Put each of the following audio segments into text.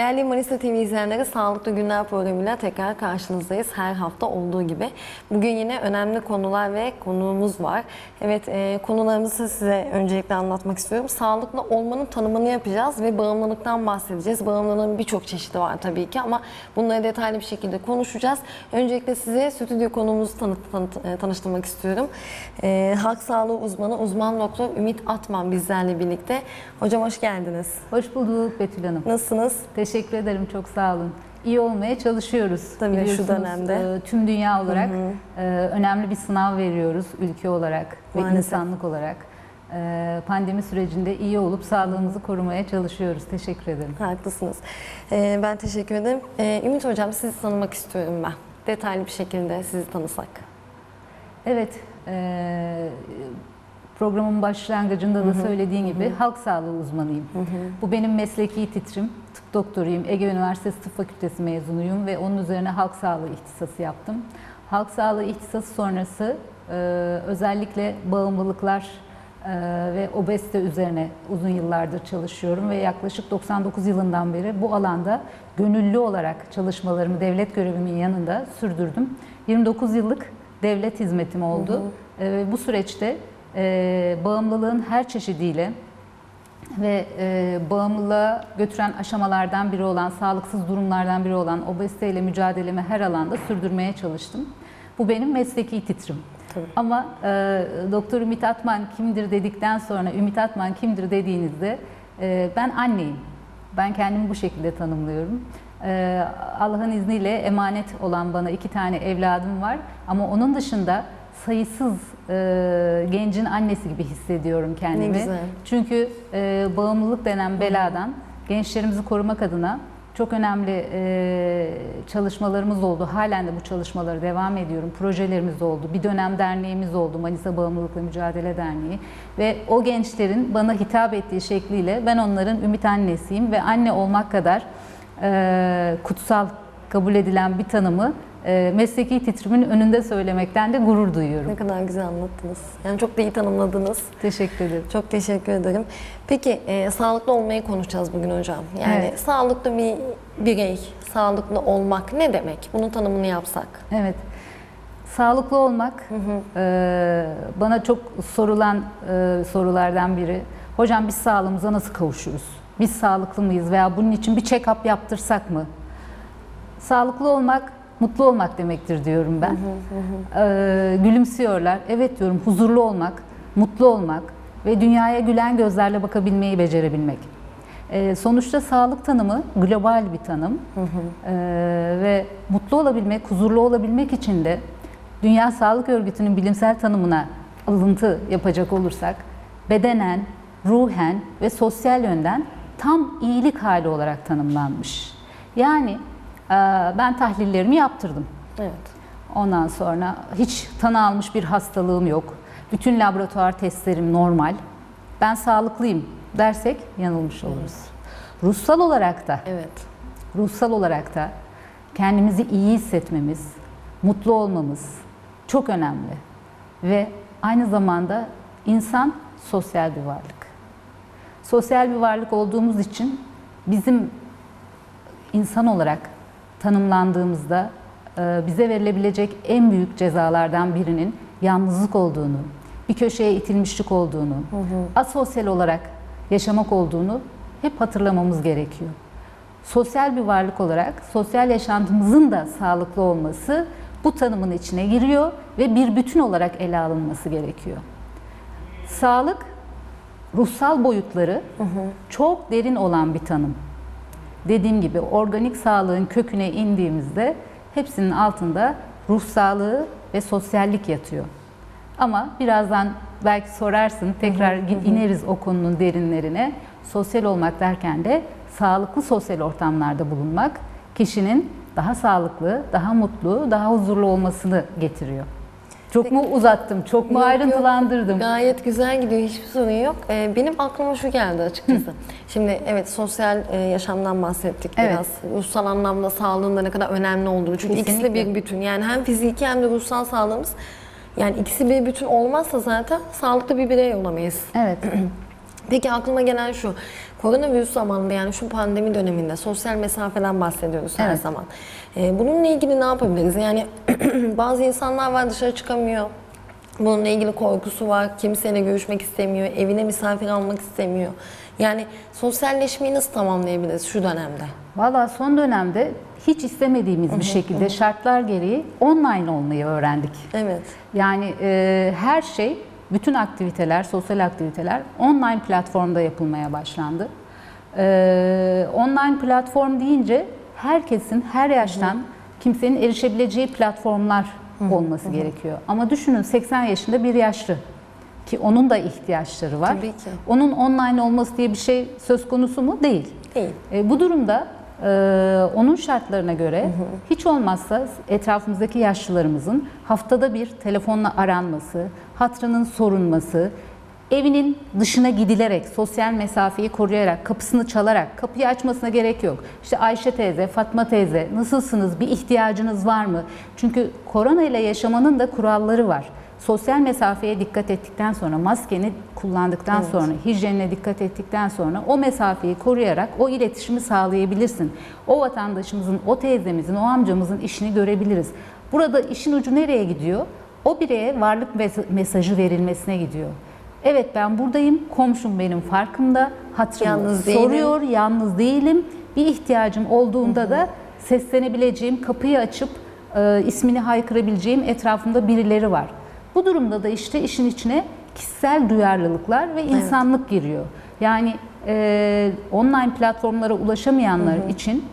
Değerli Manisa TV izleyenleri Sağlıklı Günler programıyla tekrar karşınızdayız. Her hafta olduğu gibi. Bugün yine önemli konular ve konuğumuz var. Evet e, konularımızı size öncelikle anlatmak istiyorum. Sağlıklı olmanın tanımını yapacağız ve bağımlılıktan bahsedeceğiz. Bağımlılığın birçok çeşidi var tabii ki ama bunları detaylı bir şekilde konuşacağız. Öncelikle size stüdyo konuğumuzu tanıt, tanıt- e, tanıştırmak istiyorum. E, halk sağlığı uzmanı uzman doktor Ümit Atman bizlerle birlikte. Hocam hoş geldiniz. Hoş bulduk Betül Hanım. Nasılsınız? Teşekkür ederim, çok sağ olun. İyi olmaya çalışıyoruz. Tabii şu dönemde. e, Tüm dünya olarak e, önemli bir sınav veriyoruz ülke olarak ve Maalesef. insanlık olarak. E, Pandemi sürecinde iyi olup sağlığımızı korumaya çalışıyoruz. Teşekkür ederim. Haklısınız. Ee, ben teşekkür ederim. Ee, Ümit Hocam sizi tanımak istiyorum ben. Detaylı bir şekilde sizi tanısak. Evet, e, programın başlangıcında da söylediğin gibi halk sağlığı uzmanıyım. Bu benim mesleki titrim. Tıp doktoruyum. Ege Üniversitesi Tıp Fakültesi mezunuyum ve onun üzerine halk sağlığı ihtisası yaptım. Halk sağlığı ihtisası sonrası e, özellikle bağımlılıklar e, ve obezite üzerine uzun yıllardır çalışıyorum ve yaklaşık 99 yılından beri bu alanda gönüllü olarak çalışmalarımı devlet görevimin yanında sürdürdüm. 29 yıllık devlet hizmetim oldu. E, ve bu süreçte e, bağımlılığın her çeşidiyle ve e, bağımlılığa götüren aşamalardan biri olan, sağlıksız durumlardan biri olan obeziteyle mücadelemi her alanda sürdürmeye çalıştım. Bu benim mesleki titrim. Tabii. Ama e, Doktor Ümit Atman kimdir dedikten sonra Ümit Atman kimdir dediğinizde e, ben anneyim. Ben kendimi bu şekilde tanımlıyorum. E, Allah'ın izniyle emanet olan bana iki tane evladım var. Ama onun dışında sayısız e, gencin annesi gibi hissediyorum kendimi. Ne güzel. Çünkü e, bağımlılık denen beladan gençlerimizi korumak adına çok önemli e, çalışmalarımız oldu. Halen de bu çalışmaları devam ediyorum. Projelerimiz oldu. Bir dönem derneğimiz oldu. Manisa Bağımlılıkla Mücadele Derneği. Ve o gençlerin bana hitap ettiği şekliyle ben onların ümit annesiyim ve anne olmak kadar e, kutsal kabul edilen bir tanımı e, mesleki titrimin önünde söylemekten de gurur duyuyorum. Ne kadar güzel anlattınız. Yani çok da iyi tanımladınız. Teşekkür ederim. Çok teşekkür ederim. Peki e, sağlıklı olmayı konuşacağız bugün hocam. Yani Evet. sağlıklı bir birey, sağlıklı olmak ne demek? Bunun tanımını yapsak. Evet. Sağlıklı olmak e, bana çok sorulan e, sorulardan biri. Hocam biz sağlığımıza nasıl kavuşuruz? Biz sağlıklı mıyız veya bunun için bir check-up yaptırsak mı? Sağlıklı olmak mutlu olmak demektir diyorum ben. E, gülümsüyorlar. Evet diyorum huzurlu olmak, mutlu olmak ve dünyaya gülen gözlerle bakabilmeyi becerebilmek. E, sonuçta sağlık tanımı global bir tanım E, ve mutlu olabilmek, huzurlu olabilmek için de Dünya Sağlık Örgütü'nün bilimsel tanımına alıntı yapacak olursak bedenen, ruhen ve sosyal yönden tam iyilik hali olarak tanımlanmış. Yani ben tahlillerimi yaptırdım. Evet. Ondan sonra hiç tanı almış bir hastalığım yok. Bütün laboratuvar testlerim normal. Ben sağlıklıyım dersek yanılmış oluruz. Ruhsal olarak da, Evet. ruhsal olarak da kendimizi iyi hissetmemiz, mutlu olmamız çok önemli. Ve aynı zamanda insan sosyal bir varlık. Sosyal bir varlık olduğumuz için bizim insan olarak tanımlandığımızda e, bize verilebilecek en büyük cezalardan birinin yalnızlık olduğunu, bir köşeye itilmişlik olduğunu, asosyal olarak yaşamak olduğunu hep hatırlamamız gerekiyor. Sosyal bir varlık olarak sosyal yaşantımızın da sağlıklı olması bu tanımın içine giriyor ve bir bütün olarak ele alınması gerekiyor. Sağlık ruhsal boyutları çok derin olan bir tanım. Dediğim gibi organik sağlığın köküne indiğimizde hepsinin altında ruh sağlığı ve sosyallik yatıyor. Ama birazdan belki sorarsın, tekrar ineriz o konunun derinlerine. Sosyal olmak derken de sağlıklı sosyal ortamlarda bulunmak kişinin daha sağlıklı, daha mutlu, daha huzurlu olmasını getiriyor. Çok mu uzattım, çok mu Yok, yok. ayrıntılandırdım? Gayet güzel gidiyor, hiçbir sorun yok. Ee, benim aklıma şu geldi açıkçası. Şimdi evet sosyal e, yaşamdan bahsettik Evet. biraz. Ruhsal anlamda sağlığın da ne kadar önemli olduğunu. Çünkü ikisi de Kesinlikle. bir bütün. Yani hem fiziki hem de ruhsal sağlığımız. Yani ikisi bir bütün olmazsa zaten sağlıklı bir birey olamayız. Evet. Peki aklıma gelen şu. Koronavirüs zamanında yani şu pandemi döneminde sosyal mesafeden bahsediyoruz her Evet. zaman. Ee, bununla ilgili ne yapabiliriz? Yani bazı insanlar var dışarı çıkamıyor. Bununla ilgili korkusu var. Kimseyle görüşmek istemiyor. Evine misafir almak istemiyor. Yani sosyalleşmeyi nasıl tamamlayabiliriz şu dönemde? Valla son dönemde hiç istemediğimiz bir şekilde şartlar gereği online olmayı öğrendik. Evet. Yani e, her şey, bütün aktiviteler, sosyal aktiviteler online platformda yapılmaya başlandı. E, online platform deyince herkesin her yaştan kimsenin erişebileceği platformlar olması gerekiyor. Ama düşünün 80 yaşında bir yaşlı ki onun da ihtiyaçları var. Tabii ki. Onun online olması diye bir şey söz konusu mu? Değil. Değil. E, bu durumda e, onun şartlarına göre hiç olmazsa etrafımızdaki yaşlılarımızın haftada bir telefonla aranması, hatrının sorulması, evinin dışına gidilerek, sosyal mesafeyi koruyarak, kapısını çalarak, kapıyı açmasına gerek yok. İşte Ayşe teyze, Fatma teyze, nasılsınız, bir ihtiyacınız var mı? Çünkü korona ile yaşamanın da kuralları var. Sosyal mesafeye dikkat ettikten sonra, maskeni kullandıktan sonra, hijyenine dikkat ettikten sonra o mesafeyi koruyarak o iletişimi sağlayabilirsin. O vatandaşımızın, o teyzemizin, o amcamızın işini görebiliriz. Burada işin ucu nereye gidiyor? O bireye varlık mes- mesajı verilmesine gidiyor. Evet ben buradayım, komşum benim farkımda, hatırımı Yalnız değilim. soruyor, yalnız değilim. Bir ihtiyacım olduğunda da seslenebileceğim, kapıyı açıp e, ismini haykırabileceğim etrafımda birileri var. Bu durumda da işte işin içine kişisel duyarlılıklar ve insanlık giriyor. Yani e, online platformlara ulaşamayanlar için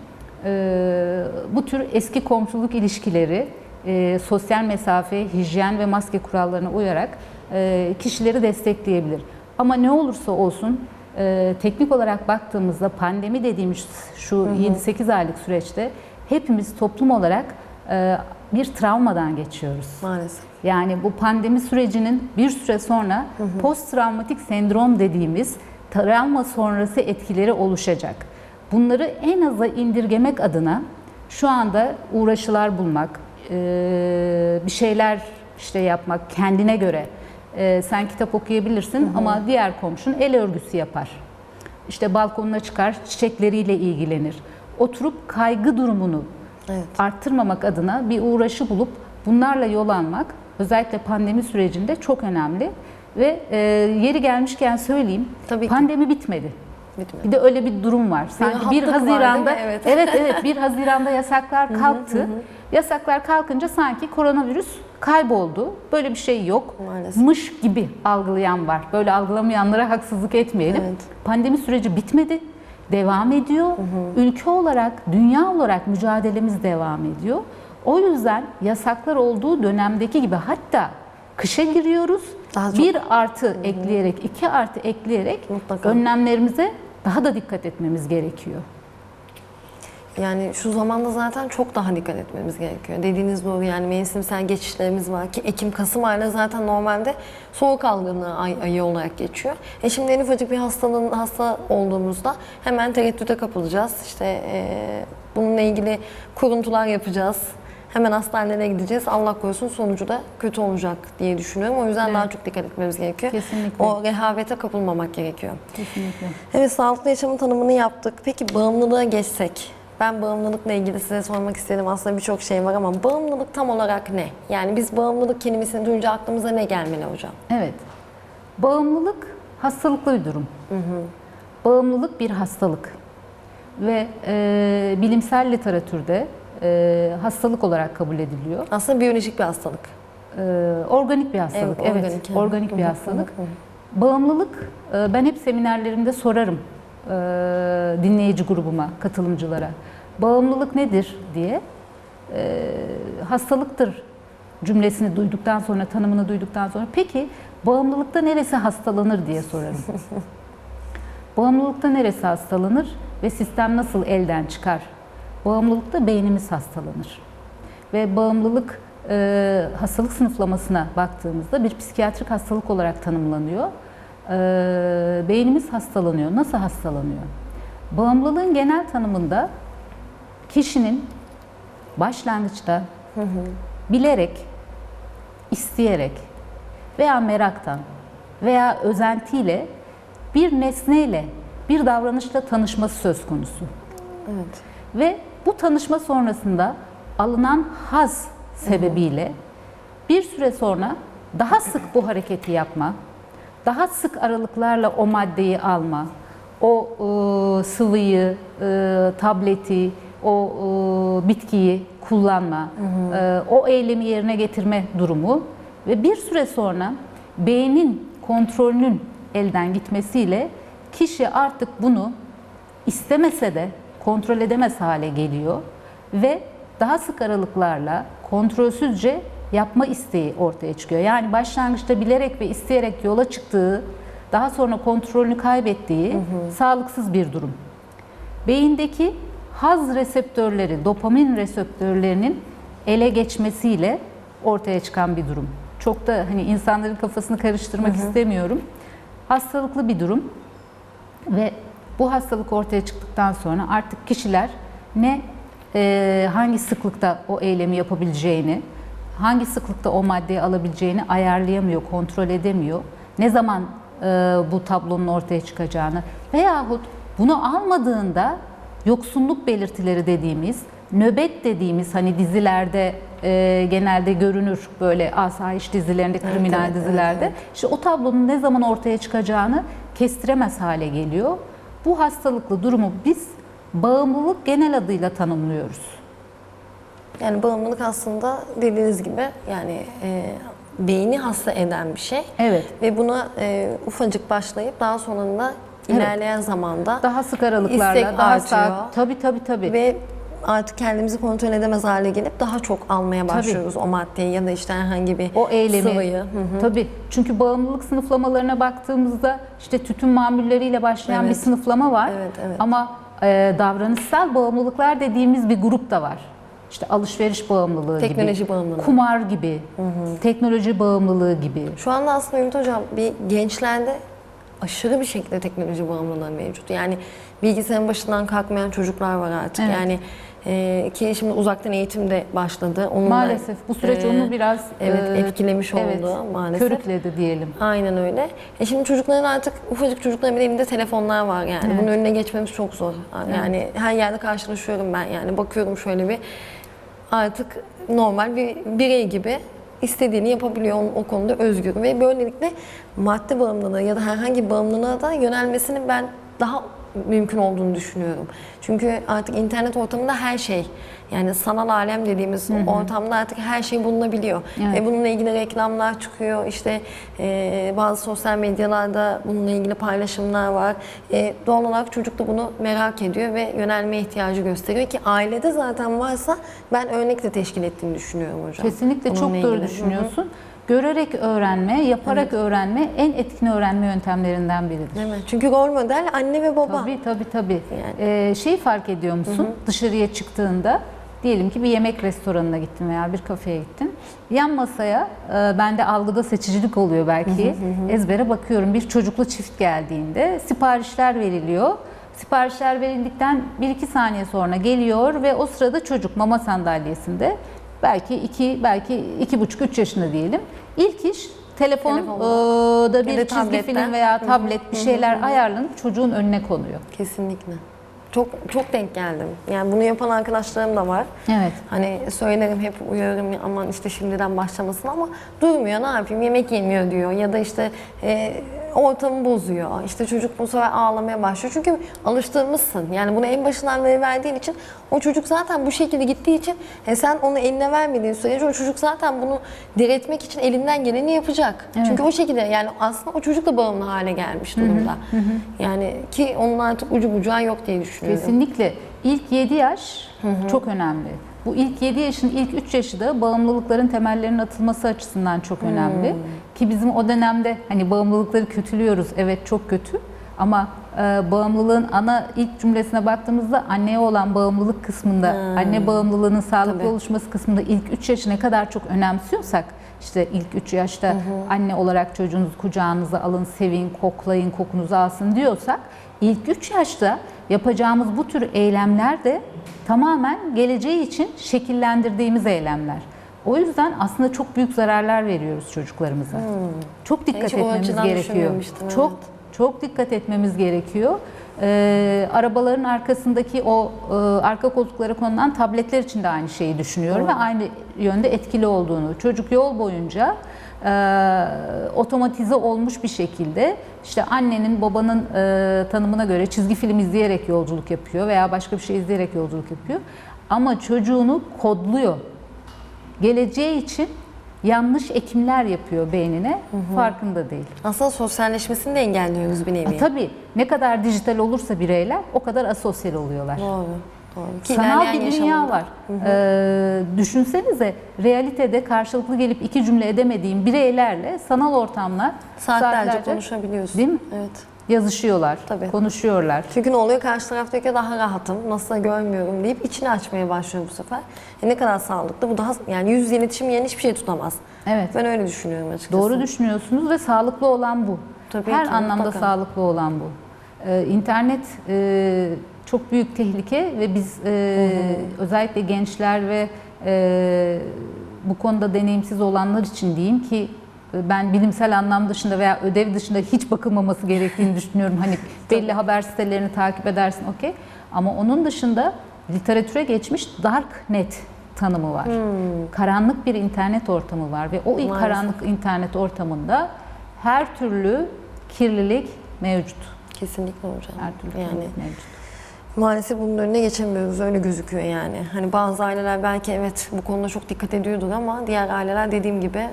e, bu tür eski komşuluk ilişkileri, e, sosyal mesafe, hijyen ve maske kurallarına uyarak kişileri destekleyebilir. Ama ne olursa olsun e, teknik olarak baktığımızda pandemi dediğimiz şu 7-8 aylık süreçte hepimiz toplum olarak e, bir travmadan geçiyoruz. Maalesef. Yani bu pandemi sürecinin bir süre sonra post travmatik sendrom dediğimiz travma sonrası etkileri oluşacak. Bunları en aza indirgemek adına şu anda uğraşılar bulmak, bir şeyler işte yapmak kendine göre. Eee, Sen kitap okuyabilirsin ama diğer komşun el örgüsü yapar. İşte balkonuna çıkar, çiçekleriyle ilgilenir. Oturup kaygı durumunu Evet. arttırmamak adına bir uğraşı bulup bunlarla yol almak özellikle pandemi sürecinde çok önemli. Ve e, yeri gelmişken söyleyeyim, Tabii ki. pandemi bitmedi. Bitmedi. Bir de öyle bir durum var. Sanki 1 rahatlık var, Haziran'da değil mi? Evet. evet evet 1 Haziran'da yasaklar kalktı. Yasaklar kalkınca sanki koronavirüs kayboldu. Böyle bir şey yok. Maalesef. Mış gibi algılayan var. Böyle algılamayanlara haksızlık etmeyelim. Evet. Pandemi süreci bitmedi. Devam ediyor. Ülke olarak, dünya olarak mücadelemiz devam ediyor. O yüzden yasaklar olduğu dönemdeki gibi hatta kışa giriyoruz. Daha çok- bir artı ekleyerek, iki artı ekleyerek Mutlaka. önlemlerimize daha da dikkat etmemiz gerekiyor. Yani şu zamanda zaten çok daha dikkat etmemiz gerekiyor. Dediğiniz doğru yani mevsimsel geçişlerimiz var ki Ekim-Kasım ayları zaten normalde soğuk algınlığı ay, ayı olarak geçiyor. E şimdi en ufacık bir hastalığın hasta olduğumuzda hemen tereddüte kapılacağız. İşte e, bununla ilgili kuruntular yapacağız. Hemen hastanelere gideceğiz. Allah korusun sonucu da kötü olacak diye düşünüyorum. O yüzden daha çok dikkat etmemiz gerekiyor. Kesinlikle. O rehavete kapılmamak gerekiyor. Kesinlikle. Evet, sağlıklı yaşamın tanımını yaptık. Peki bağımlılığa geçsek? Ben bağımlılıkla ilgili size sormak istedim. Aslında birçok şey var ama bağımlılık tam olarak ne? Yani biz bağımlılık kelimesini duyunca aklımıza ne gelmeli hocam? Evet. Bağımlılık hastalıklı bir durum. Bağımlılık bir hastalık. Ve e, bilimsel literatürde e, hastalık olarak kabul ediliyor. Aslında biyolojik bir hastalık. E, organik bir hastalık. Evet, Evet, organik, organik, evet. bir Hı hı, hastalık. hı hı. Bağımlılık e, ben hep seminerlerimde sorarım dinleyici grubuma, katılımcılara. Bağımlılık nedir diye. E, hastalıktır cümlesini duyduktan sonra, tanımını duyduktan sonra peki bağımlılıkta neresi hastalanır diye sorarım. Bağımlılıkta neresi hastalanır ve sistem nasıl elden çıkar? Bağımlılıkta beynimiz hastalanır. Ve bağımlılık e, hastalık sınıflamasına baktığımızda bir psikiyatrik hastalık olarak tanımlanıyor. E, beynimiz hastalanıyor. Nasıl hastalanıyor? Bağımlılığın genel tanımında kişinin başlangıçta bilerek, isteyerek veya meraktan veya özentiyle bir nesneyle, bir davranışla tanışması söz konusu. Evet. Ve bu tanışma sonrasında alınan haz sebebiyle bir süre sonra daha sık bu hareketi yapma, daha sık aralıklarla o maddeyi alma, o e, sıvıyı, e, tableti, o e, bitkiyi kullanma, e, o eylemi yerine getirme durumu ve bir süre sonra beynin kontrolünün elden gitmesiyle kişi artık bunu istemese de kontrol edemez hale geliyor ve daha sık aralıklarla kontrolsüzce yapma isteği ortaya çıkıyor. Yani başlangıçta bilerek ve isteyerek yola çıktığı, daha sonra kontrolünü kaybettiği sağlıksız bir durum. Beyindeki haz reseptörleri, dopamin reseptörlerinin ele geçmesiyle ortaya çıkan bir durum. Çok da hani insanların kafasını karıştırmak istemiyorum. Hastalıklı bir durum. Ve bu hastalık ortaya çıktıktan sonra artık kişiler ne e, hangi sıklıkta o eylemi yapabileceğini, hangi sıklıkta o maddeyi alabileceğini ayarlayamıyor, kontrol edemiyor. Ne zaman e, bu tablonun ortaya çıkacağını veyahut bunu almadığında yoksunluk belirtileri dediğimiz, nöbet dediğimiz hani dizilerde e, genelde görünür böyle asayiş dizilerinde, kriminal evet, evet, dizilerde. evet. İşte o tablonun ne zaman ortaya çıkacağını kestiremez hale geliyor. Bu hastalıklı durumu biz bağımlılık genel adıyla tanımlıyoruz. Yani bağımlılık aslında dediğiniz gibi yani e, beyni hasta eden bir şey. Evet. Ve buna e, ufacık başlayıp daha sonunda Evet. ilerleyen zamanda Daha sık aralıklarla, İstek daha artıyor. saat. Tabii tabii tabii. ve artık kendimizi kontrol edemez hale gelip daha çok almaya başlıyoruz o maddeyi ya da işte herhangi bir o eylemi. sıvıyı. Hı hı. Tabii. Çünkü bağımlılık sınıflamalarına baktığımızda işte tütün mamulleriyle başlayan Evet. bir sınıflama var. Evet, evet. Ama e, davranışsal bağımlılıklar dediğimiz bir grup da var. İşte alışveriş bağımlılığı gibi, Teknoloji bağımlılığı. kumar gibi, teknoloji bağımlılığı gibi. Şu anda aslında Ümit Hocam bir gençlerde aşırı bir şekilde teknoloji bağımlılığı mevcut. Yani bilgisayarın başından kalkmayan çocuklar var artık. Evet. Yani e, ki şimdi uzaktan eğitim de başladı. Onunla, Maalesef bu süreç e, onu biraz evet, e, etkilemiş evet, oldu maalesef. Körükledi diyelim. Aynen öyle. E şimdi çocukların artık ufacık çocukların bile elinde telefonlar var yani. Evet. Bunun önüne geçmemiz çok zor. Yani her yerde karşılaşıyorum ben yani. Bakıyorum şöyle bir artık normal bir birey gibi istediğini yapabiliyor o, konuda özgür. Ve böylelikle madde bağımlılığı ya da herhangi bir bağımlılığa da yönelmesinin ben daha mümkün olduğunu düşünüyorum. Çünkü artık internet ortamında her şey yani sanal alem dediğimiz ortamda artık her şey bulunabiliyor. Evet. Ve bununla ilgili reklamlar çıkıyor. İşte e, bazı sosyal medyalarda bununla ilgili paylaşımlar var. E, doğal olarak çocuk da bunu merak ediyor ve yönelme ihtiyacı gösteriyor ki ailede zaten varsa ben örnek de teşkil ettiğini düşünüyorum hocam. Kesinlikle çok Bununla doğru ilgili. düşünüyorsun. Görerek öğrenme, yaparak öğrenme en etkin öğrenme yöntemlerinden biridir. Değil mi? Çünkü rol model anne ve baba. Tabii tabii tabii. Yani. Ee, şeyi fark ediyor musun? Dışarıya çıktığında diyelim ki bir yemek restoranına gittin veya bir kafeye gittin. Yan masaya e, bende algıda seçicilik oluyor belki. Ezbere bakıyorum bir çocuklu çift geldiğinde siparişler veriliyor. Siparişler verildikten 1-2 saniye sonra geliyor ve o sırada çocuk mama sandalyesinde belki 2 belki iki buçuk 3 yaşında diyelim. İlk iş telefon Telefonla. e, da Ya bir da çizgi tabletten. film veya tablet bir şeyler ayarlanıp çocuğun önüne konuyor. Kesinlikle. Çok çok denk geldim. Yani bunu yapan arkadaşlarım da var. Evet. Hani söylerim hep uyarırım ya aman işte şimdiden başlamasın ama durmuyor ne yapayım yemek yemiyor diyor ya da işte e, ortamı bozuyor. İşte çocuk bu sefer ağlamaya başlıyor. Çünkü alıştırmışsın. Yani bunu en başından beri verdiğin için o çocuk zaten bu şekilde gittiği için e, sen onu eline vermediğin sürece o çocuk zaten bunu diretmek için elinden geleni yapacak. Evet. Çünkü o şekilde yani aslında o çocuk da bağımlı hale gelmiş durumda. Yani ki onun artık ucu bucağı yok diye düşünüyorum. Kesinlikle. İlk 7 yaş çok önemli. Bu ilk 7 yaşın ilk 3 yaşı da bağımlılıkların temellerinin atılması açısından çok önemli. Ki bizim o dönemde hani bağımlılıkları kötülüyoruz. Evet çok kötü. Ama e, bağımlılığın ana ilk cümlesine baktığımızda anneye olan bağımlılık kısmında, anne bağımlılığının sağlıklı Tabii. oluşması kısmında ilk 3 yaşı ne kadar çok önemsiyorsak, işte ilk 3 yaşta anne olarak çocuğunuzu kucağınıza alın, sevin, koklayın, kokunuzu alsın diyorsak, ilk 3 yaşta yapacağımız bu tür eylemler de tamamen geleceği için şekillendirdiğimiz eylemler. O yüzden aslında çok büyük zararlar veriyoruz çocuklarımıza. Çok dikkat Hiç etmemiz gerekiyor. düşünmemiştim, Çok evet. Çok dikkat etmemiz gerekiyor. Ee, arabaların arkasındaki o e, arka koltuklara konulan tabletler için de aynı şeyi düşünüyorum ve aynı yönde etkili olduğunu. Çocuk yol boyunca e, otomatize olmuş bir şekilde işte annenin babanın e, tanımına göre çizgi film izleyerek yolculuk yapıyor veya başka bir şey izleyerek yolculuk yapıyor. Ama çocuğunu kodluyor. Geleceği için yanlış ekimler yapıyor beynine farkında değil. Aslında sosyalleşmesini de engelliyoruz bir nevi. Ha, tabii ne kadar dijital olursa bireyler o kadar asosyal oluyorlar. Doğru. Ki Sanal bir dünya yaşamında- var. Ee, düşünsenize realitede karşılıklı gelip iki cümle edemediğim bireylerle sanal ortamlar Saatlerce, konuşabiliyorsun. Değil mi? Evet. yazışıyorlar, Tabii. konuşuyorlar. Çünkü ne oluyor? Karşı taraftaki daha rahatım, nasıl görmüyorum deyip içini açmaya başlıyor bu sefer. E ne kadar sağlıklı. Bu daha yani yüz yüze iletişim yerine hiçbir şey tutamaz. Evet. Ben öyle düşünüyorum açıkçası. Doğru düşünüyorsunuz ve sağlıklı olan bu. Tabii Her ki, anlamda mutlaka. sağlıklı olan bu. Ee, internet e, çok büyük tehlike ve biz e, özellikle gençler ve e, bu konuda deneyimsiz olanlar için diyeyim ki e, ben bilimsel anlam dışında veya ödev dışında hiç bakılmaması gerektiğini düşünüyorum. Hani belli haber sitelerini takip edersin okey. Ama onun dışında literatüre geçmiş dark net tanımı var. Karanlık bir internet ortamı var ve o Maalesef. karanlık internet ortamında her türlü kirlilik mevcut. Kesinlikle hocam. Her türlü yani kirlilik mevcut. Maalesef bunun önüne geçemiyoruz. Öyle gözüküyor yani. Hani bazı aileler belki evet bu konuda çok dikkat ediyordur ama diğer aileler dediğim gibi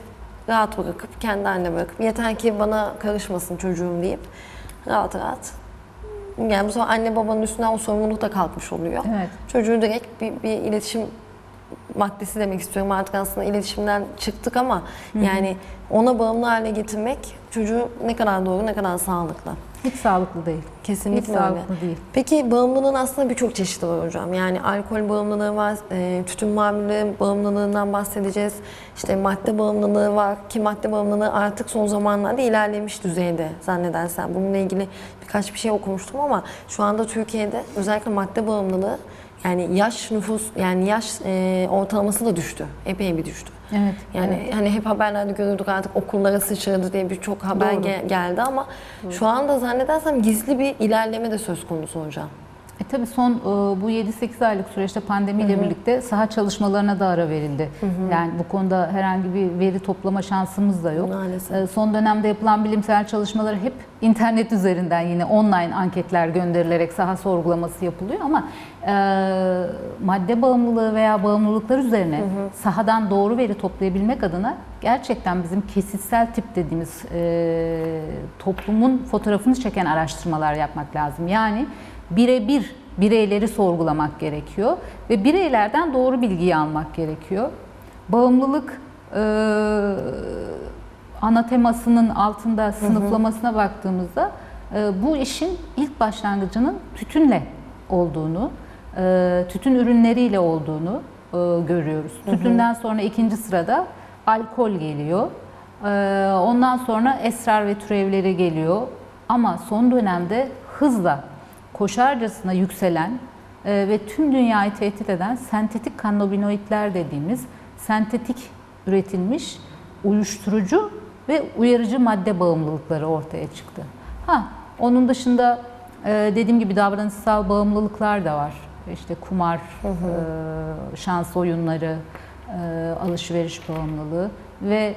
rahat bırakıp kendi haline bırakıp yeter ki bana karışmasın çocuğum deyip rahat rahat yani bu sefer anne babanın üstünden o sorumluluk da kalkmış oluyor. Evet. Çocuğu direkt bir, bir iletişim maddesi demek istiyorum. Artık aslında iletişimden çıktık ama yani ona bağımlı hale getirmek çocuğu ne kadar doğru, ne kadar sağlıklı. Hiç sağlıklı değil. Kesinlikle Hiç öyle. sağlıklı değil. Peki bağımlılığın aslında birçok çeşidi var hocam. Yani alkol bağımlılığı var, e, tütün mamulü bağımlılığından bahsedeceğiz. İşte madde bağımlılığı var ki madde bağımlılığı artık son zamanlarda ilerlemiş düzeyde zannedersem. Bununla ilgili birkaç bir şey okumuştum ama şu anda Türkiye'de özellikle madde bağımlılığı yani yaş nüfus yani yaş e, ortalaması da düştü. Epey bir düştü. Evet. Yani hani hep haberlerde görürdük artık okullara sıçradı diye birçok haber Doğru. ge- geldi ama şu anda zannedersem gizli bir ilerleme de söz konusu hocam. E tabii son e, bu 7-8 aylık süreçte pandemiyle birlikte saha çalışmalarına da ara verildi. Yani bu konuda herhangi bir veri toplama şansımız da yok. Maalesef. E, Son dönemde yapılan bilimsel çalışmalar hep internet üzerinden yine online anketler gönderilerek saha sorgulaması yapılıyor ama e, madde bağımlılığı veya bağımlılıklar üzerine sahadan doğru veri toplayabilmek adına gerçekten bizim kesitsel tip dediğimiz e, toplumun fotoğrafını çeken araştırmalar yapmak lazım. Yani birebir bireyleri sorgulamak gerekiyor ve bireylerden doğru bilgiyi almak gerekiyor. Bağımlılık e, ana temasının altında sınıflamasına baktığımızda e, bu işin ilk başlangıcının tütünle olduğunu, e, tütün ürünleriyle olduğunu e, görüyoruz. Tütünden sonra ikinci sırada alkol geliyor. E, Ondan sonra esrar ve türevleri geliyor. Ama son dönemde hızla koşarcasına yükselen e, ve tüm dünyayı tehdit eden sentetik kannabinoidler dediğimiz sentetik üretilmiş uyuşturucu ve uyarıcı madde bağımlılıkları ortaya çıktı. Ha, onun dışında e, dediğim gibi davranışsal bağımlılıklar da var. İşte kumar, e, şans oyunları, alışveriş bağımlılığı ve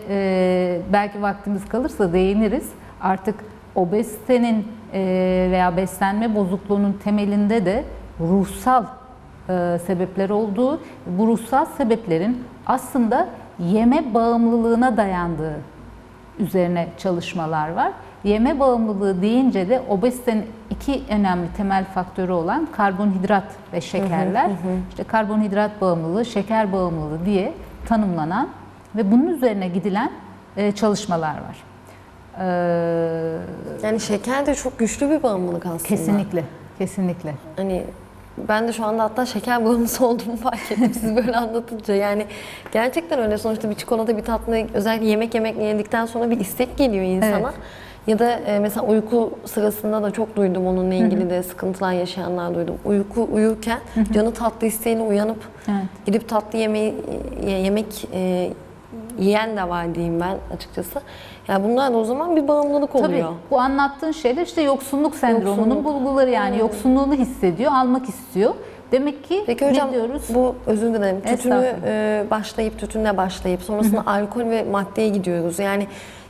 belki vaktimiz kalırsa değiniriz. Artık obezitenin e, veya beslenme bozukluğunun temelinde de ruhsal e, sebepler olduğu, bu ruhsal sebeplerin aslında yeme bağımlılığına dayandığı üzerine çalışmalar var. Yeme bağımlılığı deyince de obezitenin iki önemli temel faktörü olan karbonhidrat ve şekerler, işte karbonhidrat bağımlılığı, şeker bağımlılığı diye tanımlanan ve bunun üzerine gidilen e, çalışmalar var. Ee, Yani şeker de çok güçlü bir bağımlılık aslında. kesinlikle, kesinlikle. Hani ben de şu anda hatta şeker bağımlısı olduğumu fark ettim siz böyle anlatınca. Yani gerçekten öyle sonuçta bir çikolata bir tatlı özellikle yemek yemek yedikten sonra bir istek geliyor insana. Evet. Ya da e, mesela uyku sırasında da çok duydum onunla ilgili de sıkıntılar yaşayanlar duydum. Uyku uyurken canı tatlı isteğine uyanıp Evet. gidip tatlı yemeği ye- yemek e, yiyen de var diyeyim ben açıkçası. Yani bunlar da o zaman bir bağımlılık Tabii oluyor. bu anlattığın şeyler işte yoksunluk sendromunun Yoksunluk. bulguları yani yoksunluğunu hissediyor, almak istiyor. Demek ki Peki hocam ne diyoruz? bu özür dilerim tütünü e, başlayıp tütünle başlayıp sonrasında alkol ve maddeye gidiyoruz. Yani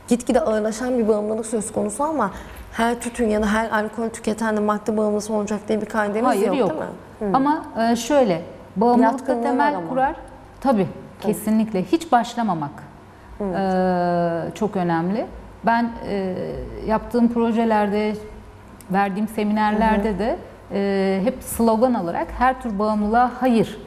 gitgide ağırlaşan bir bağımlılık söz konusu ama her tütün ya da her alkol tüketen de madde bağımlısı olacak diye bir kaidemiz Hayır yok, yok. değil mi? Ama e, şöyle bağımlılıkta temel kurar tabii kesinlikle hiç başlamamak e, çok önemli. Ben e, yaptığım projelerde verdiğim seminerlerde de e, hep slogan olarak her tür bağımlılığa hayır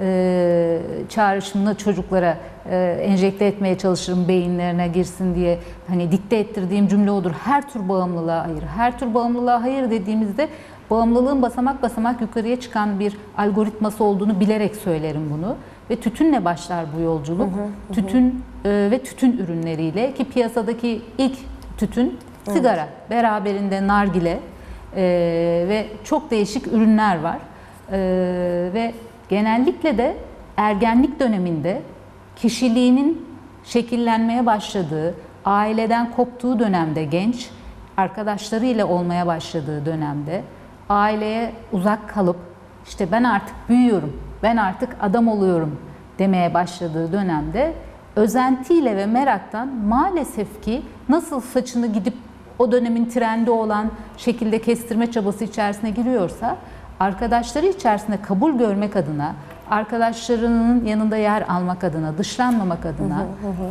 e, çağrışımını çocuklara e, enjekte etmeye çalışırım beyinlerine girsin diye hani dikte ettirdiğim cümle odur. Her tür bağımlılığa hayır. Her tür bağımlılığa hayır dediğimizde bağımlılığın basamak basamak yukarıya çıkan bir algoritması olduğunu bilerek söylerim bunu. Ve tütünle başlar bu yolculuk. Tütün e, ve tütün ürünleriyle ki piyasadaki ilk tütün sigara. Beraberinde nargile e, ve çok değişik ürünler var. E, ve genellikle de ergenlik döneminde kişiliğinin şekillenmeye başladığı, aileden koptuğu dönemde genç, arkadaşlarıyla olmaya başladığı dönemde, aileye uzak kalıp işte ben artık büyüyorum, ben artık adam oluyorum demeye başladığı dönemde özentiyle ve meraktan maalesef ki nasıl saçını gidip o dönemin trendi olan şekilde kestirme çabası içerisine giriyorsa arkadaşları içerisinde kabul görmek adına, arkadaşlarının yanında yer almak adına, dışlanmamak adına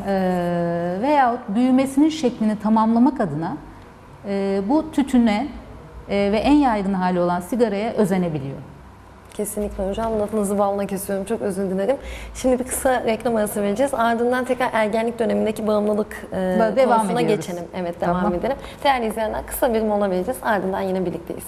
eee veyahut büyümesinin şeklini tamamlamak adına eee, bu tütüne eee, ve en yaygın hali olan sigaraya özenebiliyor. Kesinlikle hocam. Lafınızı balla kesiyorum. Çok özür dilerim. Şimdi bir kısa reklam arası vereceğiz. Ardından tekrar ergenlik dönemindeki bağımlılık e, Devam konusuna ediyoruz. geçelim. Evet devam Tamam. edelim. Değerli izleyenler kısa bir mola vereceğiz. Ardından yine birlikteyiz.